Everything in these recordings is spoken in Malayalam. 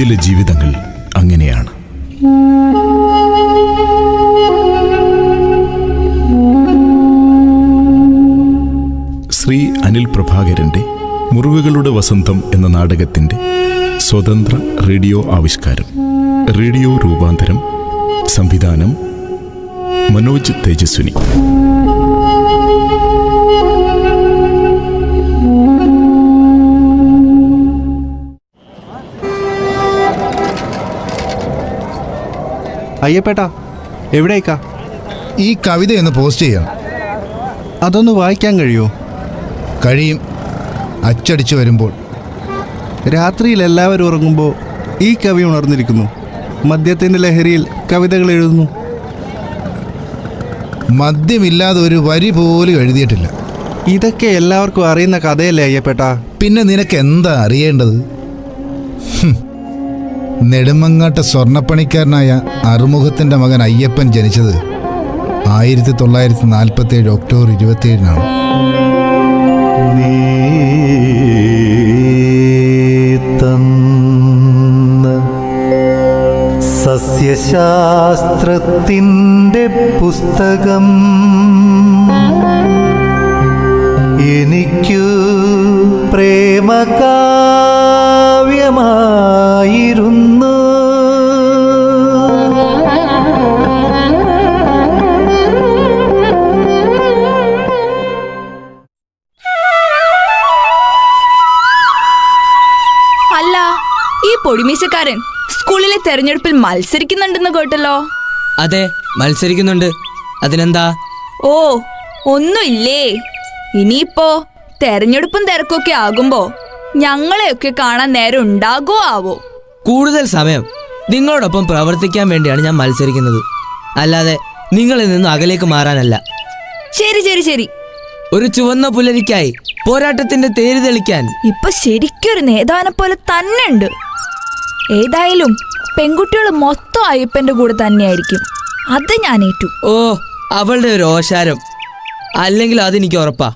ചില ജീവിതങ്ങൾ അങ്ങനെയാണ്. ശ്രീ അനിൽ പ്രഭാകരന്റെ മുറിവുകളുടെ വസന്തം എന്ന നാടകത്തിന്റെ സ്വതന്ത്ര റേഡിയോ ആവിഷ്കാരം റേഡിയോ രൂപാന്തരം സംവിധാനം മനോജ് തേജസ്വിനി. അയ്യപ്പേട്ടാ എവിടേക്കാ? ഈ കവിതയൊന്ന് പോസ്റ്റ് ചെയ്യണം അതൊന്ന് വായിക്കാൻ കഴിയുമോ? കഴിയും. അച്ചടിച്ചു വരുമ്പോൾ. രാത്രിയിൽ എല്ലാവരും ഉറങ്ങുമ്പോൾ ഈ കവി ഉണർന്നിരിക്കുന്നു. മദ്യത്തിന്റെ ലഹരിയിൽ കവിതകൾ എഴുതുന്നു. മദ്യമില്ലാതെ ഒരു വരി പോലും എഴുതിയിട്ടില്ല. ഇതൊക്കെ എല്ലാവർക്കും അറിയുന്ന കഥയല്ലേ അയ്യപ്പേട്ടാ? പിന്നെ നിനക്ക് എന്താ അറിയേണ്ടത്. നെടുമങ്ങാട്ട് സ്വർണപ്പണിക്കാരനായ അറുമുഖത്തിന്റെ മകൻ അയ്യപ്പൻ ജനിച്ചത് ആയിരത്തി തൊള്ളായിരത്തി നാൽപ്പത്തി ഏഴ് ഒക്ടോബർ ഇരുപത്തിയേഴിനാണ് സസ്യശാസ്ത്രത്തിന്റെ പുസ്തകം എനിക്കു പ്രേമകാവ്യമായിരുന്നു. തെരഞ്ഞെടുപ്പിൽ മത്സരിക്കുന്നുണ്ടെന്ന് കേട്ടല്ലോ. അതെ മത്സരിക്കുന്നുണ്ട്. അതിനെന്താ? ഓ ഒന്നുമില്ലേ. ഇനിയിപ്പോ തെരഞ്ഞെടുപ്പും തിരക്കൊക്കെ ആകുമ്പോ ഞങ്ങളെയൊക്കെ കാണാൻ നേരം ഉണ്ടാകോ ആവോ? കൂടുതൽ സമയം നിങ്ങളോടൊപ്പം പ്രവർത്തിക്കാൻ വേണ്ടിയാണ് ഞാൻ മത്സരിക്കുന്നത്. അല്ലാതെ നിങ്ങളിൽ നിന്ന് അകലേക്ക് മാറാനല്ല. ശരി ശരി ശരി. ഒരു ചുവന്ന പുലരിക്കായി പോരാട്ടത്തിന്റെ തേര് തെളിക്കാൻ. ഇപ്പൊ ശരിക്കൊരു നേതാവിനെ പോലെ തന്നെ ഉണ്ട്. ഏതായാലും പെൺകുട്ടികൾ മൊത്തം അയ്യപ്പന്റെ കൂടെ തന്നെയായിരിക്കും. അത് ഞാൻ ഏറ്റു. ഓ അവളുടെ ഒരു ഓശാരം. അല്ലെങ്കിൽ അതെനിക്ക് ഉറപ്പാ.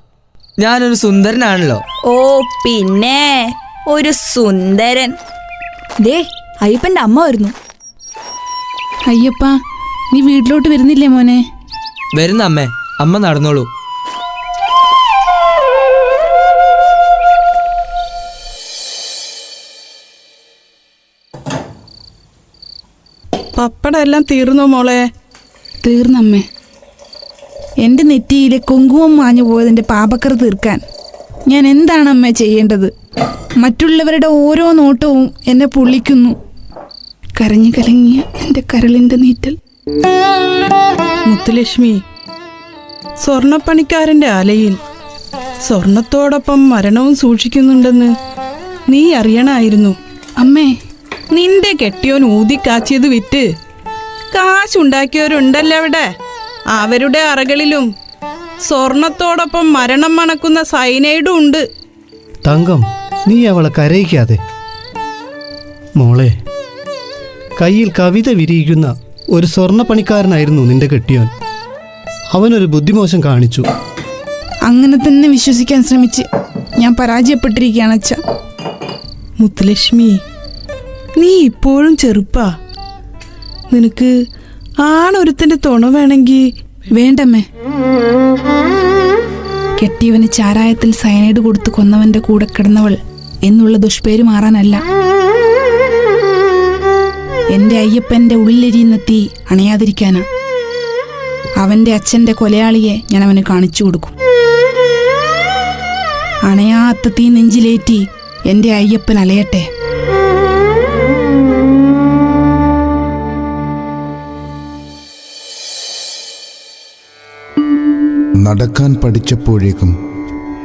ഞാനൊരു സുന്ദരനാണല്ലോ. ഓ പിന്നെ ഒരു സുന്ദരൻ. ദേ അയ്യപ്പന്റെ അമ്മ വരുന്നു. അയ്യപ്പ നീ വീട്ടിലോട്ട് വരുന്നില്ലേ മോനെ? വരുന്ന അമ്മേ അമ്മ നടന്നോളൂ. പപ്പടം എല്ലാം തീർന്നോ മോളെ? തീർന്നമ്മേ. എന്റെ നെറ്റിയിലെ കുങ്കുമം മാഞ്ഞു പോയതിന്റെ പാപക്കർ തീർക്കാൻ ഞാൻ എന്താണ് അമ്മ ചെയ്യേണ്ടത്? മറ്റുള്ളവരുടെ ഓരോ നോട്ടവും എന്നെ പൊള്ളിക്കുന്നു. കരഞ്ഞു കലങ്ങിയ എന്റെ കരളിന്റെ നീറ്റൽ. മുത്തുലക്ഷ്മി സ്വർണപ്പണിക്കാരന്റെ അലയിൽ സ്വർണത്തോടൊപ്പം മരണവും സൂക്ഷിക്കുന്നുണ്ടെന്ന് നീ അറിയണമായിരുന്നു അമ്മേ നിന്റെ കെട്ടിയോൻ ഊതിക്കാച്ചിയത് വിറ്റ് കാശുണ്ടാക്കിയവരുണ്ടല്ലോ അവിടെ. അവരുടെ അറകളിലും സ്വർണത്തോടൊപ്പം മരണം മണക്കുന്ന സൈനൈഡും ഉണ്ട്. തങ്കം നീ അവളെ കരയിക്കാതെ. മോളെ കയ്യിൽ കവിത വിരിയിക്കുന്ന ഒരു സ്വർണപ്പണിക്കാരനായിരുന്നു നിന്റെ കെട്ടിയോൻ. അവനൊരു ബുദ്ധിമോശം കാണിച്ചു. അങ്ങനെ തന്നെ വിശ്വസിക്കാൻ ശ്രമിച്ച് ഞാൻ പരാജയപ്പെട്ടിരിക്കുകയാണ് അച്ഛ. മുത്തുലക്ഷ്മി നീ ഇപ്പോഴും ചെറുപ്പാ. നിനക്ക് ആണൊരുത്തന്റെ തുണ വേണമെങ്കിൽ വേണ്ടമ്മേ. കെട്ടിയവന് ചാരായത്തിൽ സയനൈഡ് കൊടുത്ത് കൊന്നവന്റെ കൂടെ കിടന്നവൾ എന്നുള്ള ദുഷ്പേര് മാറാനല്ല. എന്റെ അയ്യപ്പന്റെ ഉള്ളിലെരിയുന്ന തീ അണയാതിരിക്കാനാ. അവന്റെ അച്ഛന്റെ കൊലയാളിയെ ഞാൻ അവന് കാണിച്ചു കൊടുക്കും. അണയാത്ത തീ നെഞ്ചിലേറ്റി എന്റെ അയ്യപ്പൻ അലയട്ടെ. നടക്കാൻ പഠിച്ചപ്പോഴേക്കും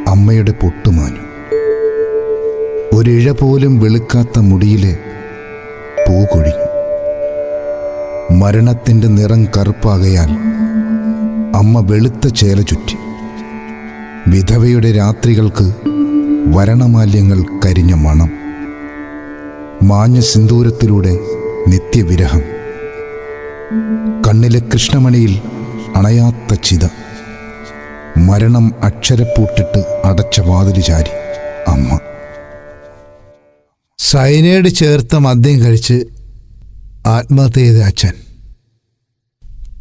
അമ്മയുടെ പൊട്ടുമാഞ്ഞു ഒരിഴ പോലും വെളുക്കാത്ത മുടിയിലെ പൂ കൊഴിഞ്ഞു. മരണത്തിന്റെ നിറം കറുപ്പാകയാൽ അമ്മ വെളുത്ത ചേല ചുറ്റി. വിധവയുടെ രാത്രികൾക്ക് വരണമാല്യങ്ങൾ കരിഞ്ഞ മണം. മാഞ്ഞ സിന്ദൂരത്തിലൂടെ നിത്യവിരഹം. കണ്ണിലെ കൃഷ്ണമണിയിൽ അണയാത്ത ചിത. മരണം അക്ഷരപ്പൂട്ടിട്ട് അടച്ച വാതിൽ ചാരി അമ്മ. സൈനേഡ് ചേർത്ത മദ്യം കഴിച്ച് ആത്മഹത്യ ചെയ്ത അച്ഛൻ.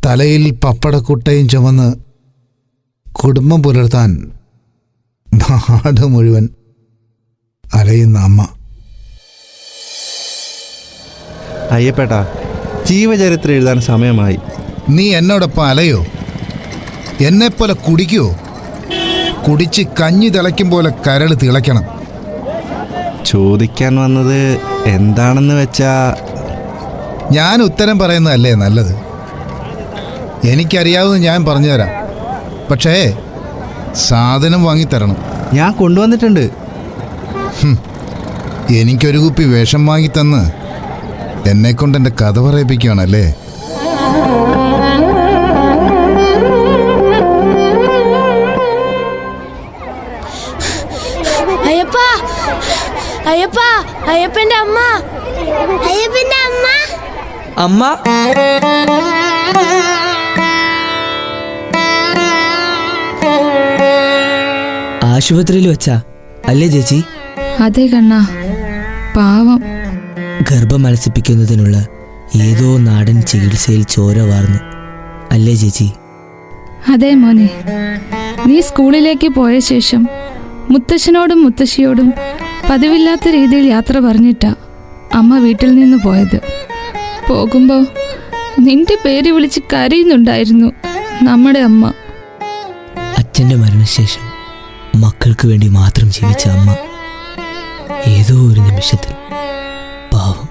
തലയിൽ പപ്പടക്കുട്ടയും ചുമന്ന് കുടുംബം പുലർത്താൻ നാട് മുഴുവൻ അലയുന്ന അമ്മ. അയ്യപ്പേട്ടാ ജീവചരിത്രം എഴുതാൻ സമയമായി. നീ എന്നോടൊപ്പം അലയോ? എന്നെപ്പോലെ കുടിക്കുവോ കുടിച്ച് കഞ്ഞി തിളയ്ക്കും പോലെ കരൾ തിളയ്ക്കണം. ചോദിക്കാൻ വന്നത് എന്താണെന്ന് വെച്ചാ ഞാൻ ഉത്തരം പറയുന്നതല്ലേ നല്ലത്? എനിക്കറിയാവുന്ന ഞാൻ പറഞ്ഞുതരാം. പക്ഷേ സാധനം വാങ്ങിത്തരണം. ഞാൻ കൊണ്ടുവന്നിട്ടുണ്ട്. എനിക്കൊരു കുപ്പി വേഷം വാങ്ങിത്തന്ന് എന്നെക്കൊണ്ട് എന്റെ കഥ പറയിപ്പിക്കുകയാണല്ലേ അയ്യപ്പ അയ്യപ്പന്റെ അമ്മ. അയ്യപ്പന്റെ അമ്മ. അമ്മ? ആശുപത്രിയിൽ വെച്ചാ? അല്ലേ ചേച്ചി? അതെ കണ്ണാ. പാവം. ഗർഭം അലസിപ്പിക്കുന്നതിനുള്ള ഏതോ നാടൻ ചികിത്സയിൽ ചോര വാർന്നു. അല്ലേ ചേച്ചി? അതെ മോനെ. നീ സ്കൂളിലേക്ക് പോയ ശേഷം മുത്തശ്ശനോടും മുത്തശ്ശിയോടും പതിവില്ലാത്ത രീതിയിൽ യാത്ര പറഞ്ഞിട്ടാ അമ്മ വീട്ടിൽ നിന്ന് പോയത്. പോകുമ്പോൾ നിന്റെ പേര് വിളിച്ച് കരയുന്നുണ്ടായിരുന്നു നമ്മുടെ അമ്മ. അച്ഛന്റെ മരണശേഷം മക്കൾക്ക് വേണ്ടി മാത്രം ജീവിച്ച അമ്മ ഏതോ ഒരു നിമിഷത്തിൽ പാവം.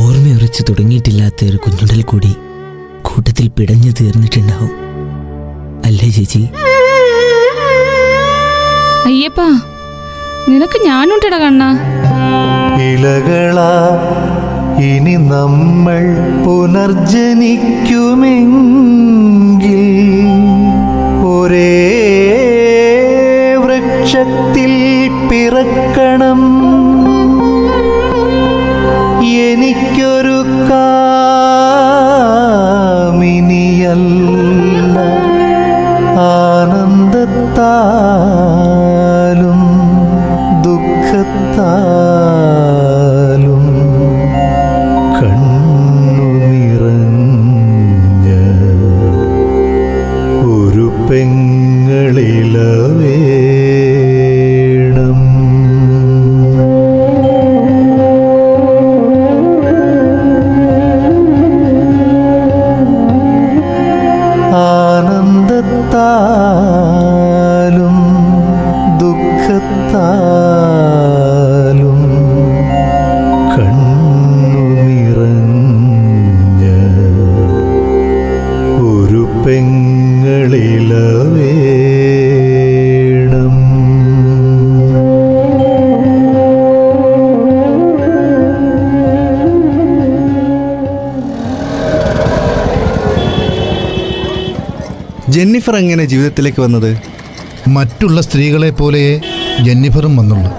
ഓർമ്മയുറച്ചു തുടങ്ങിയിട്ടില്ലാത്ത ഒരു കുഞ്ഞുടൽ കൂടി കൂട്ടത്തിൽ പിടഞ്ഞു തീർന്നിട്ടുണ്ടാവും. അല്ലേ ചേച്ചി? അയ്യപ്പ നിനക്ക് ഞാനുണ്ടടാ കണ്ണ. ഇലകളാ ഇനി നമ്മൾ പുനർജനിക്കുമെങ്കിൽ ഒരേ വൃക്ഷത്തിൽ പിറക്കണം. എനിക്കൊരു কথা ജെന്നിഫർ എങ്ങനെ ജീവിതത്തിലേക്ക് വന്നത്? മറ്റുള്ള സ്ത്രീകളെ പോലെ ജെന്നിഫറും വന്നുള്ളൂ.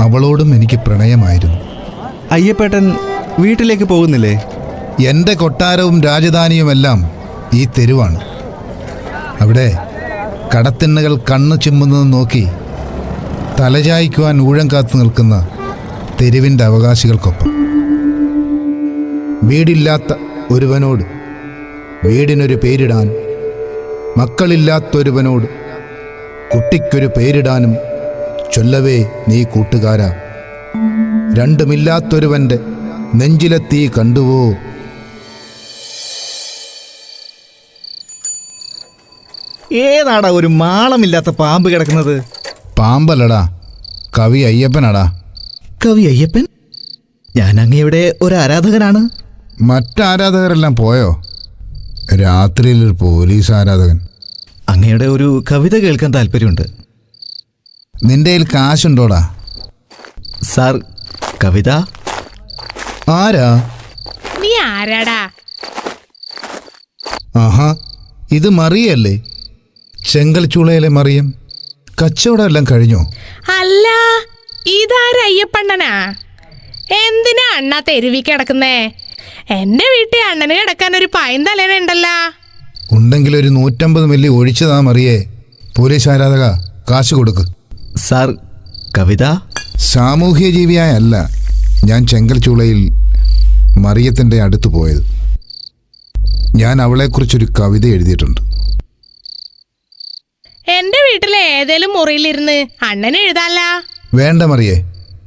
അവളോടും എനിക്ക് പ്രണയമായിരുന്നു. അയ്യപ്പേട്ടൻ വീട്ടിലേക്ക് പോകുന്നില്ലേ? എന്റെ കൊട്ടാരവും രാജധാനിയുമെല്ലാം ഈ തെരുവാണ്. അവിടെ കടത്തിണ്ണകൾ കണ്ണു ചിമ്മുന്നത് നോക്കി തലചായ്ക്കുവാൻ ഊഴം കാത്തു നിൽക്കുന്ന തെരുവിന്റെ അവകാശികൾക്കൊപ്പം. വീടില്ലാത്ത ഒരുവനോട് വീടിനൊരു പേരിടാൻ മക്കളില്ലാത്തൊരുവനോട് കുട്ടിക്കൊരു പേരിടാനും ചൊല്ലവേ നീ കൂട്ടുകാരാ. രണ്ടുമില്ലാത്തൊരുവന്റെ നെഞ്ചിലെ തീ കണ്ടുവോ? ഏതാടാ ഒരു മാളമില്ലാത്ത പാമ്പ് കിടക്കുന്നത്? പാമ്പല്ലടാ കവി അയ്യപ്പനാടാ. കവി അയ്യപ്പൻ? ഞാൻ അങ്ങയുടെ ഒരു ആരാധകനാണ്. മറ്റാരാധകരെല്ലാം പോയോ? രാത്രിയിൽ ഒരു പോലീസ് ആരാധകൻ. അങ്ങയുടെ ഒരു കവിത കേൾക്കാൻ താല്പര്യമുണ്ട്. നിന്റെ കയ്യിൽ കാശുണ്ടോടാ? സാർ കവിത? ആരാ? നീ ആരാടാ? ആഹാ ഇത് മറിയല്ലേ? ചെങ്കൽച്ചൂളയിലെ മറിയം. കച്ചവടം എല്ലാം കഴിഞ്ഞോ? അല്ല ഇതാരയ്യപ്പണ്ണനാ എന്തിനാ അണ്ണാ തെരുവി കിടക്കുന്നേ? എന്റെ വീട്ടിൽ അണ്ണന് കിടക്കാൻ ഒരു പൈന്തലേന ഉണ്ടല്ലോ ഉണ്ടെങ്കിൽ ഒരു നൂറ്റമ്പത് മില്ലി ഒഴിച്ചതാ മറിയേ. പോലീസ് ആരാധക കാശ് കൊടുക്ക്. സാർ കവിത? സാമൂഹ്യ ജീവിയായല്ല ഞാൻ ചെങ്കൽ ചൂളയിൽ മറിയത്തിന്റെ അടുത്ത് പോയത്. ഞാൻ അവളെക്കുറിച്ചൊരു കവിത എഴുതിയിട്ടുണ്ട്. എന്റെ വീട്ടിലെ ഏതേലും മുറിയിലിരുന്ന് അണ്ണൻ എഴുതാല്ല? വേണ്ട മറിയേ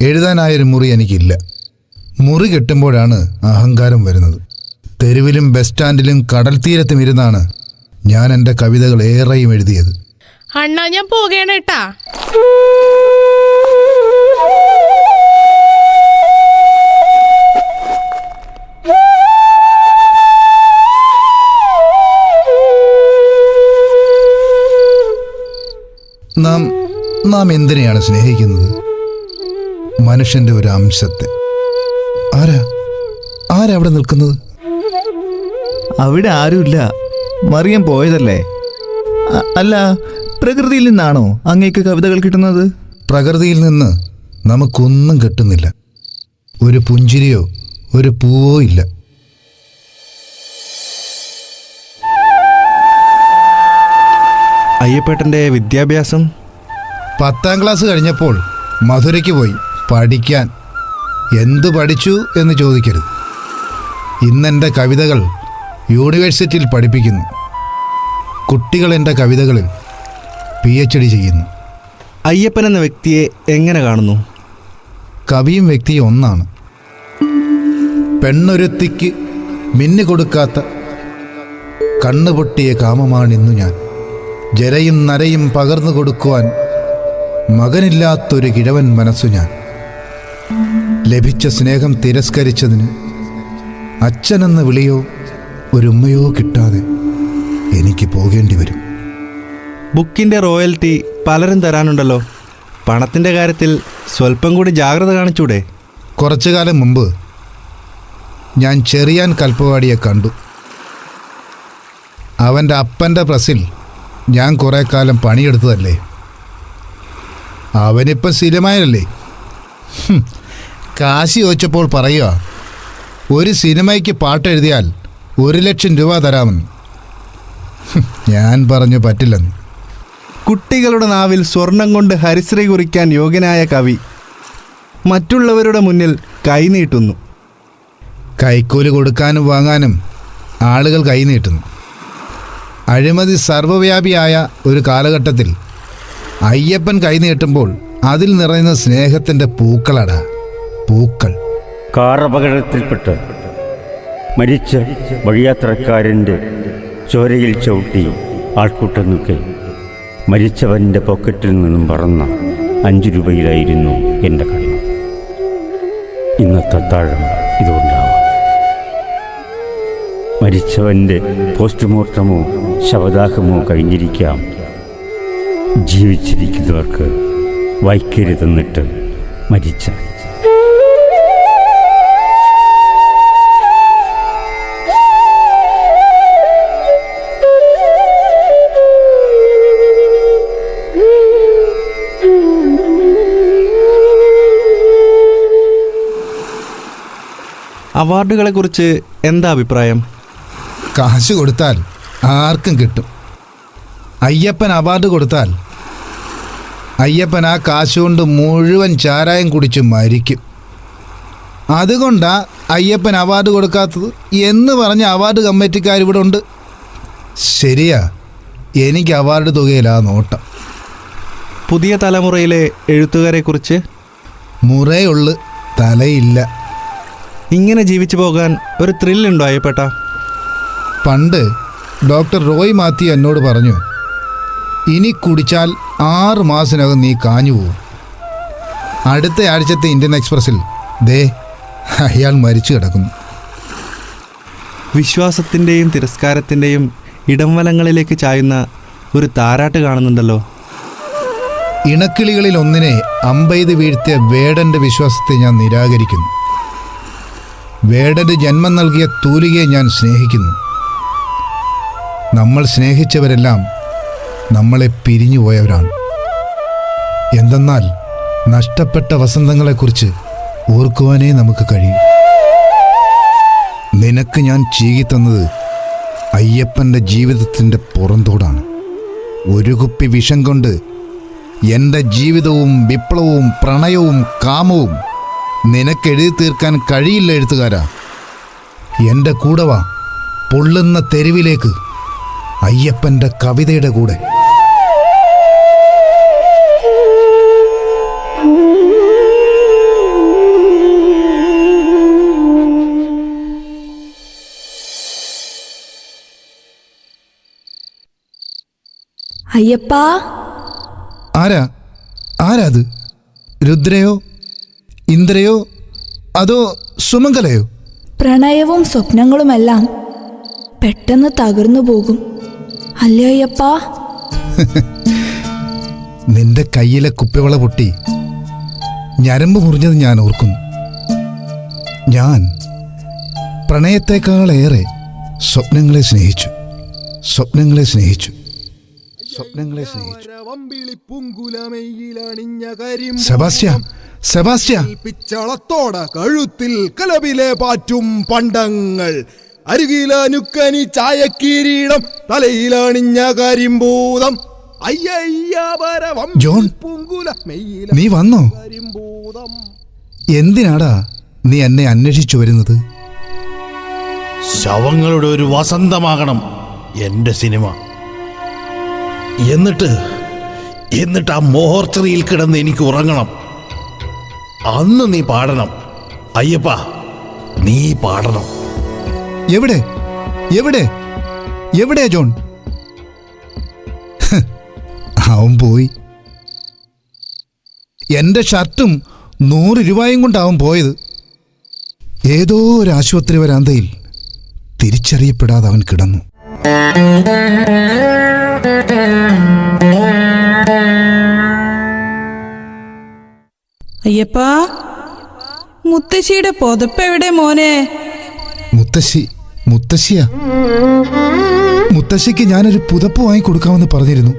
എഴുതാനായൊരു മുറി എനിക്കില്ല. മുറി കെട്ടുമ്പോഴാണ് അഹങ്കാരം വരുന്നത്. തെരുവിലും ബസ് സ്റ്റാൻഡിലും കടൽ തീരത്തും ഇരുന്നാണ് ഞാൻ എന്റെ കവിതകൾ ഏറെയും എഴുതിയത്. അണ്ണാ ഞാൻ പോകേണ കേട്ടാ നാം നാം എന്തിനെയാണ് സ്നേഹിക്കുന്നത്? മനുഷ്യന്റെ ഒരു അംശത്തെ. ആരാ? ആരാ അവിടെ നിൽക്കുന്നത്? അവിടെ ആരുമില്ല. മറിയം പോയതല്ലേ? അ- അല്ല പ്രകൃതിയിൽ നിന്നാണോ അങ്ങേക്ക് കവിതകൾ കിട്ടുന്നത്? പ്രകൃതിയിൽ നിന്ന് നമുക്കൊന്നും കിട്ടുന്നില്ല. ഒരു പുഞ്ചിരിയോ ഒരു പൂവോ ഇല്ല. അയ്യപ്പേട്ടന്റെ വിദ്യാഭ്യാസം? പത്താം ക്ലാസ് കഴിഞ്ഞപ്പോൾ മധുരയ്ക്ക് പോയി പഠിക്കാൻ. എന്തു പഠിച്ചു എന്ന് ചോദിക്കരുത്. ഇന്നെന്റെ കവിതകൾ യൂണിവേഴ്സിറ്റിയിൽ പഠിപ്പിക്കുന്നു. കുട്ടികൾ എന്റെ കവിതകളിൽ പി എച്ച് ഡി ചെയ്യുന്നു. അയ്യപ്പൻ എന്ന വ്യക്തിയെ എങ്ങനെ കാണുന്നു? കവിയും വ്യക്തിയും ഒന്നാണ്. പെണ്ണൊരുത്തിക്ക് മിന്നു കൊടുക്കാത്ത കണ്ണുപൊട്ടിയ കാമമാണിന്നു ഞാൻ. ജരയും നരയും പകർന്നു കൊടുക്കുവാൻ മകനില്ലാത്തൊരു കിഴവൻ മനസ്സു ഞാൻ. ലഭിച്ച സ്നേഹം തിരസ്കരിച്ചതിന് അച്ഛനെന്ന വിളിയോ ഒരുമ്മയോ കിട്ടാതെ എനിക്ക് പോകേണ്ടി വരും. ബുക്കിന്റെ റോയൽറ്റി പലരും തരാനുണ്ടല്ലോ. പണത്തിന്റെ കാര്യത്തിൽ സ്വല്പം കൂടി ജാഗ്രത കാണിച്ചൂടെ. കുറച്ചു കാലം മുമ്പ് ഞാൻ ചെറിയാൻ കൽപ്പവാടിയെ കണ്ടു. അവന്റെ അപ്പന്റെ പ്രസിൽ ഞാൻ കുറേ കാലം പണിയെടുത്തതല്ലേ? അവനിപ്പം സ്ഥിരമായല്ലേ കാശി ചോദിച്ചപ്പോൾ പറയുക ഒരു സിനിമയ്ക്ക് പാട്ടെഴുതിയാൽ ഒരു ലക്ഷം രൂപ തരാമെന്ന്. ഞാൻ പറഞ്ഞു പറ്റില്ലെന്ന്. കുട്ടികളുടെ നാവിൽ സ്വർണം കൊണ്ട് ഹരിശ്രീ കുറിക്കാൻ യോഗ്യനായ കവി മറ്റുള്ളവരുടെ മുന്നിൽ കൈനീട്ടുന്നു കൈക്കൂലി കൊടുക്കാനും വാങ്ങാനും ആളുകൾ കൈനീട്ടുന്നു അഴിമതി സർവവ്യാപിയായ ഒരു കാലഘട്ടത്തിൽ അയ്യപ്പൻ കൈനീട്ടുമ്പോൾ അതിൽ നിറയുന്ന സ്നേഹത്തിന്റെ പൂക്കളടാ. പൂക്കൾ. കാർ അപകടത്തിൽപ്പെട്ട് മരിച്ച വഴിയാത്രക്കാരന്റെ ചോരയിൽ ചവിട്ടി ആൾക്കൂട്ടം നിൽക്കെ മരിച്ചവന്റെ പോക്കറ്റിൽ നിന്നും പറന്ന അഞ്ചു രൂപയിലായിരുന്നു എന്റെ കണ്ണ് ഇന്നത്തെ താഴം ഇതുകൊണ്ടാവാം. മരിച്ചവന്റെ പോസ്റ്റ്മോർട്ടമോ ശവദാഹമോ കഴിഞ്ഞിരിക്കാം. ജീവിച്ചിരിക്കുന്നവർക്ക് വൈക്കരുതെന്നിട്ട് മരിച്ച അവാർഡുകളെക്കുറിച്ച് എന്താ അഭിപ്രായം? കാശ് കൊടുത്താൽ ആർക്കും കിട്ടും. അയ്യപ്പൻ അവാർഡ് കൊടുത്താൽ അയ്യപ്പൻ ആ കാശുകൊണ്ട് മുഴുവൻ ചാരായം കുടിച്ച് മരിക്കും. അതുകൊണ്ടാ അയ്യപ്പൻ അവാർഡ് കൊടുക്കാത്തത് എന്ന് പറഞ്ഞ അവാർഡ് കമ്മിറ്റിക്കാർ ഇവിടെ ഉണ്ട്. ശരിയാ എനിക്ക് അവാർഡ് തുകയിലാ നോട്ടം. പുതിയ തലമുറയിലെ എഴുത്തുകാരെ എഴുത്തുകാരെക്കുറിച്ച് മുറയുള്ളു തലയില്ല. ഇങ്ങനെ ജീവിച്ചു പോകാൻ ഒരു ത്രില്ലുണ്ടോ അയ്യപ്പേട്ട? പണ്ട് ഡോക്ടർ റോയ് മാത്യു എന്നോട് പറഞ്ഞു ഇനി കുടിച്ചാൽ ആറ് മാസത്തിനകം നീ കാഞ്ഞു പോകും അടുത്ത ആഴ്ചത്തെ ഇന്ത്യൻ എക്സ്പ്രസ്സിൽ ദേ അയാൾ മരിച്ചു കിടക്കുന്നു. വിശ്വാസത്തിന്റെയും തിരസ്കാരത്തിന്റെയും ഇടംവലങ്ങളിലേക്ക് ചായുന്ന ഒരു താരാട്ട് കാണുന്നുണ്ടല്ലോ. ഇണക്കിളികളിൽ ഒന്നിനെ അമ്പെയ്ത് വീഴ്ത്തിയ വേടന്റെ വിശ്വാസത്തെ ഞാൻ നിരാകരിക്കുന്നു. വേടന് ജന്മം നൽകിയ തൂലികയെ ഞാൻ സ്നേഹിക്കുന്നു. നമ്മൾ സ്നേഹിച്ചവരെല്ലാം നമ്മളെ പിരിഞ്ഞുപോയവരാണ് എന്തെന്നാൽ നഷ്ടപ്പെട്ട വസന്തങ്ങളെക്കുറിച്ച് ഓർക്കുവാനേ നമുക്ക് കഴിയും. നിനക്ക് ഞാൻ ചീകിത്തന്നത് അയ്യപ്പന്റെ ജീവിതത്തിന്റെ പുറന്തോടാണ്. ഒരു കുപ്പി വിഷം കൊണ്ട് എന്റെ ജീവിതവും വിപ്ലവവും പ്രണയവും കാമവും നിനക്കെഴുതി തീർക്കാൻ കഴിയില്ല എഴുത്തുകാരാ. എന്റെ കൂടെ വാ. പൊള്ളുന്ന തെരുവിലേക്ക്. അയ്യപ്പന്റെ കവിതയുടെ കൂടെ. അയ്യപ്പാ. ആരാ? ആരാ അത്? രുദ്രയോ? ഇന്ദ്രയോ? അതോ സുമംഗലയോ? പ്രണയവും സ്വപ്നങ്ങളുമെല്ലാം പെട്ടെന്ന് തകർന്നു പോകും. അല്ലയ്യപ്പാ നിന്റെ കയ്യിലെ കുപ്പിവള പൊട്ടി ഞരമ്പ് മുറിഞ്ഞത് ഞാൻ ഓർക്കുന്നു. ഞാൻ പ്രണയത്തെക്കാളേറെ സ്വപ്നങ്ങളെ സ്നേഹിച്ചു. സ്വപ്നങ്ങളെ സ്നേഹിച്ചു. സ്വപ്നങ്ങളെ സ്നേഹിച്ചു. സെബാസ്റ്റ്യ സെബാസ്റ്റ്യ. പിച്ചളത്തോട കഴുത്തിൽ കലവിലെ പാറ്റും പണ്ടങ്ങൾ. അരുകിലനുക്കനി ചായക്കീരീടം തലയിലണിഞ്ഞ കരിമ്പൂതം. ജോൺ, നീ വന്നോ? എന്തിനാടാ നീ എന്നെ അന്വേഷിച്ചു വരുന്നത്? ശവങ്ങളുടെ ഒരു വസന്തമാകണം എന്റെ സിനിമ. എന്നിട്ട് എന്നിട്ട് ആ മോർച്ചറിയിൽ കിടന്ന് എനിക്ക് ഉറങ്ങണം. അന്ന് നീ പാടണം. അയ്യപ്പ നീ പാടണം. എവിടെ? എവിടെ? എവിടെ ജോൺ? അവൻ പോയി. എന്റെ ഷർട്ടും നൂറ് രൂപയും കൊണ്ടാവും പോയത്. ഏതോ ഒരു ആശുപത്രി വരാന്തയിൽ തിരിച്ചറിയപ്പെടാതെ അവൻ കിടന്നു. അയ്യപ്പാ മുത്തശ്ശിയുടെ പുതപ്പ് എവിടെ മോനെ? മുത്തശ്ശി മുത്തശ്ശിയാ? മുത്തശ്ശിക്ക് ഞാനൊരു പുതപ്പ് വാങ്ങി കൊടുക്കാമെന്ന് പറഞ്ഞിരുന്നു.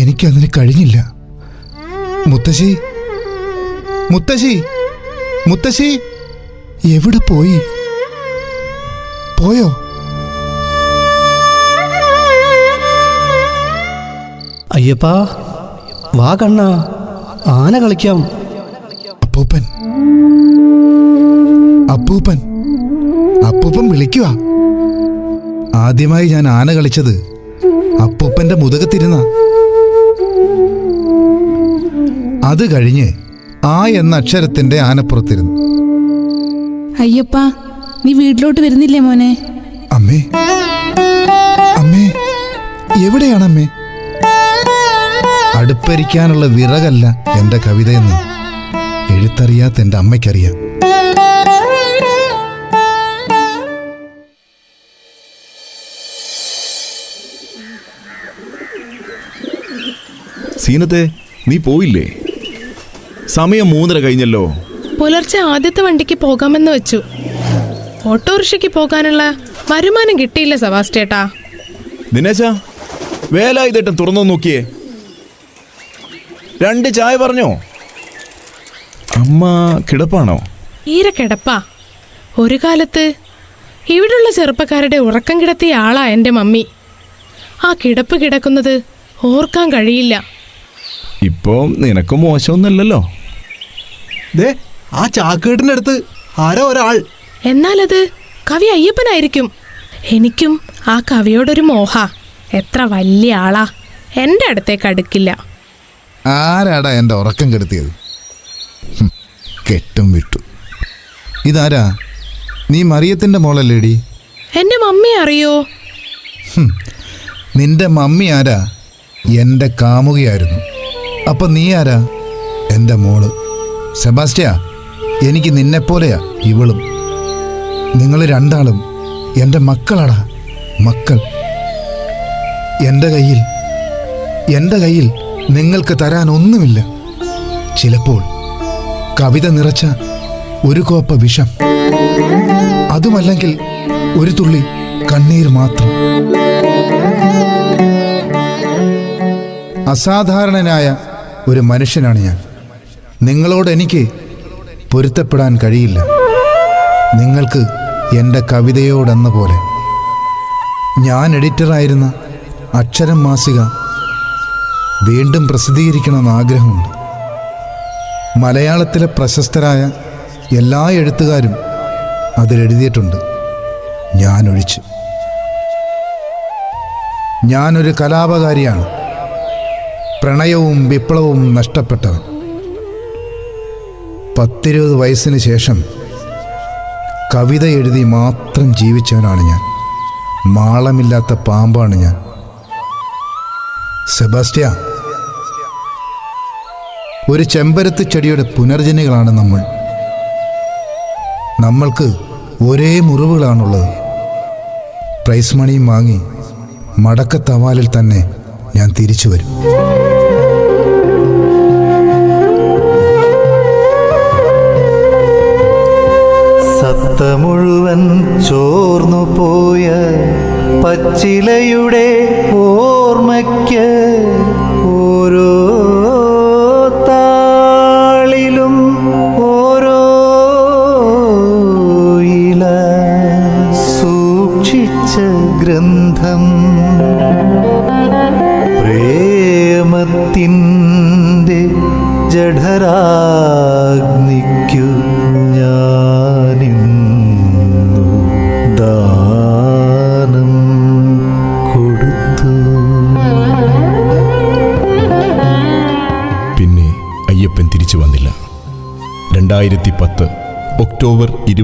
എനിക്ക് എനിക്കതിന് കഴിഞ്ഞില്ല. മുത്തശ്ശി മുത്തശ്ശി മുത്തശ്ശി എവിടെ പോയി? പോയോ? അയ്യപ്പാ വാ കണ്ണ. ആന കളിക്കാം. അപ്പൂപ്പൻ. അപ്പൂപ്പൻ. അപ്പൂപ്പൻ വിളിക്കുക. ആദ്യമായി ഞാൻ ആന കളിച്ചത് അപ്പൂപ്പന്റെ മുതുകത്തിരുന്ന. അത് കഴിഞ്ഞ് ആ എന്ന അക്ഷരത്തിന്റെ ആനപ്പുറത്തിരുന്നു അയ്യപ്പ നീ വീട്ടിലോട്ട് വരുന്നില്ലേ മോനെ? അമ്മേ. അമ്മേ. എവിടെയാണ് അമ്മേ? അടുപ്പരിക്കാനുള്ള വിറകല്ല എന്റെ കവിതയെന്ന്. എഴുത്തറിയാത്ത എന്റെ അമ്മയ്ക്കറിയാം. സീനത്തെ നീ പോയില്ലേ? സമയം മൂന്നര കഴിഞ്ഞല്ലോ. പുലർച്ചെ ആദ്യത്തെ വണ്ടിക്ക് പോകാമെന്ന് വെച്ചു. ഓട്ടോറിക്ഷയ്ക്ക് പോകാനുള്ള വരുമാനം കിട്ടിയില്ല സവാസ്റ്റേട്ടാ ദിനേശ വേല ഇതേട്ടൻ തുറന്നു നോക്കിയേ. രണ്ട് ചായ പറഞ്ഞോ? അമ്മ കിടപ്പാണോ? ഈര കിടപ്പാ. ഒരു കാലത്ത് ഇവിടുള്ള ചെറുപ്പക്കാരുടെ ഉറക്കം കിടത്തിയ ആളാ എന്റെ മമ്മി. ആ കിടപ്പ് കിടക്കുന്നത് ഓർക്കാൻ കഴിയില്ല. ഇപ്പോ നിനക്ക് മോശമൊന്നുമല്ലല്ലോ. ദേ ആ ചാക്കേട്ടിന്റെ അടുത്ത് ആരോ ഒരാൾ? എന്നാലത് കവി അയ്യപ്പനായിരിക്കും. എനിക്കും ആ കവിയോടൊരു മോഹ. എത്ര വലിയ ആളാ. എന്റെ അടുത്തേക്ക് അടുക്കില്ല. ആരാടാ എന്റെ ഉറക്കം കെടുത്തിയത്? കെട്ടും വിട്ടു. ഇതാരാ? നീ മറിയത്തിന്റെ മോളല്ലേടി? എന്റെ മമ്മി അറിയോ? നിന്റെ മമ്മി ആരാ? എന്റെ കാമുകയായിരുന്നു. അപ്പം നീ ആരാ? എന്റെ മോൾ. സെബാസ്റ്റ്യ എനിക്ക് നിന്നെപ്പോലെയാ ഇവളും. നിങ്ങൾ രണ്ടാളും എന്റെ മക്കളാടാ മക്കൾ. എന്റെ കയ്യിൽ എന്റെ കയ്യിൽ നിങ്ങൾക്ക് തരാൻ ഒന്നുമില്ല ചിലപ്പോൾ കവിത നിറച്ച ഒരു കോപ്പ വിഷം. അതുമല്ലെങ്കിൽ ഒരു തുള്ളി കണ്ണീർ മാത്രം. അസാധാരണനായ ഒരു മനുഷ്യനാണ് ഞാൻ. നിങ്ങളോട് എനിക്ക് പൊരുത്തപ്പെടാൻ കഴിയില്ല. നിങ്ങൾക്ക് എന്റെ കവിതയോടെന്ന പോലെ ഞാൻ എഡിറ്ററായിരുന്ന അക്ഷരം മാസിക വീണ്ടും പ്രസിദ്ധീകരിക്കണമെന്ന് ആഗ്രഹമുണ്ട്. മലയാളത്തിലെ പ്രശസ്തരായ എല്ലാ എഴുത്തുകാരും അതിലെഴുതിയിട്ടുണ്ട് ഞാനൊഴിച്ച്. ഞാനൊരു കലാപകാരിയാണ്. പ്രണയവും വിപ്ലവവും നഷ്ടപ്പെട്ടവൻ. പത്തിരുപത് വയസ്സിന് ശേഷം കവിത എഴുതി മാത്രം ജീവിച്ചവനാണ് ഞാൻ. മാളമില്ലാത്ത പാമ്പാണ് ഞാൻ. സെബാസ്റ്റ്യ ഒരു ചെമ്പരത്ത് ചെടിയുടെ പുനർജനികളാണ് നമ്മൾ. നമ്മൾക്ക് ഒരേ മുറിവുകളാണുള്ളത്. പ്രൈസ് മണിയും വാങ്ങി മടക്ക തവാലിൽ തന്നെ ഞാൻ തിരിച്ചു വരും. സത്ത മുഴുവൻ ചോർന്നു പോയ പച്ചിലയുടെ ഓർമ്മയ്ക്ക്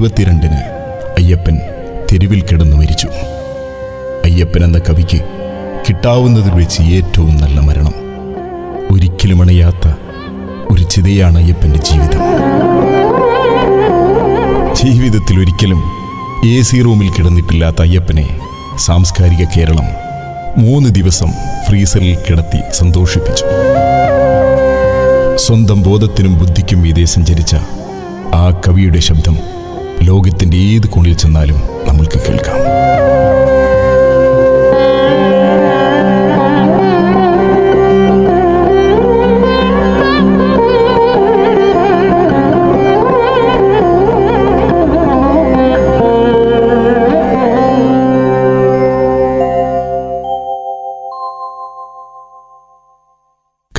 ഇരുപത്തിരണ്ടിന് അയ്യപ്പൻ തെരുവിൽ കിടന്നു മരിച്ചു. അയ്യപ്പൻ എന്ന കവിക്ക് കിട്ടാവുന്നതിൽ വെച്ച് ഏറ്റവും നല്ല മരണം. ഒരിക്കലും അണയാത്ത ഒരു ചിതയാണ് അയ്യപ്പന്റെ ജീവിതം. ജീവിതത്തിൽ ഒരിക്കലും എ സി റൂമിൽ കിടന്നിട്ടില്ലാത്ത അയ്യപ്പനെ സാംസ്കാരിക കേരളം മൂന്ന് ദിവസം ഫ്രീസറിൽ കിടത്തി സന്തോഷിപ്പിച്ചു. സ്വന്തം ബോധത്തിനും ബുദ്ധിക്കും മീതെ സഞ്ചരിച്ച ആ കവിയുടെ ശബ്ദം ലോകത്തിന്റെ ഏത് കോണിൽ ചെന്നാലും നമ്മൾക്ക് കേൾക്കാം.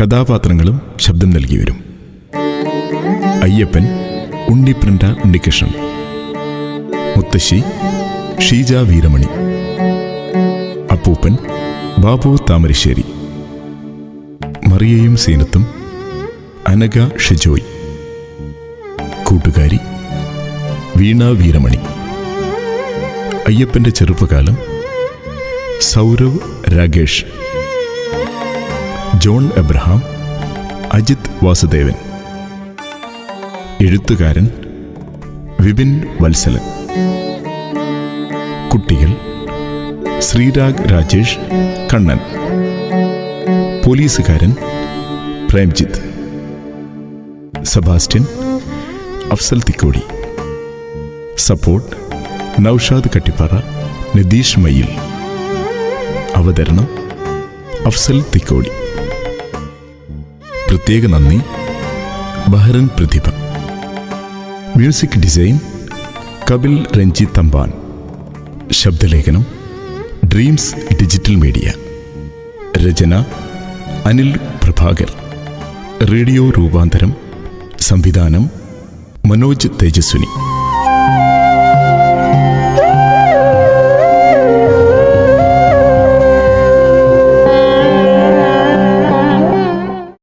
കഥാപാത്രങ്ങളും ശബ്ദം നൽകിവരും അയ്യപ്പൻ ഉണ്ണിപ്രണ്ട ഉണ്ണികൃഷ്ണൻ. മുത്തശ്ശി ഷീജ വീരമണി അപ്പൂപ്പൻ ബാബു താമരശ്ശേരി മറിയയും സീനത്തും അനഗ ഷിജോയ് കൂട്ടുകാരി വീണ വീരമണി അയ്യപ്പന്റെ ചെറുപ്പകാലം സൗരവ് രാകേഷ് ജോൺ എബ്രഹാം അജിത് വാസുദേവൻ എഴുത്തുകാരൻ വിപിൻ വത്സലൻ. കുട്ടികൾ ശ്രീരാഗ് രാജേഷ് കണ്ണൻ പോലീസുകാരൻ പ്രേംജിത്ത് സെബാസ്റ്റ്യൻ അഫ്സൽ തിക്കോടി സപ്പോർട്ട് നൌഷാദ് കട്ടിപ്പാറ നിതീഷ് മയിൽ അവതരണം അഫ്സൽ തിക്കോടി. പ്രത്യേക നന്ദി ബഹ്റൻ പ്രതിഭ. Music design Kapil Ranjith Thampan. ശബ്ദലേഖനം dreams digital media. രചന അനിൽ പ്രഭാകർ. റേഡിയോ രൂപാന്തരം സംവിധാനം മനോജ് തേജസ്വിനി.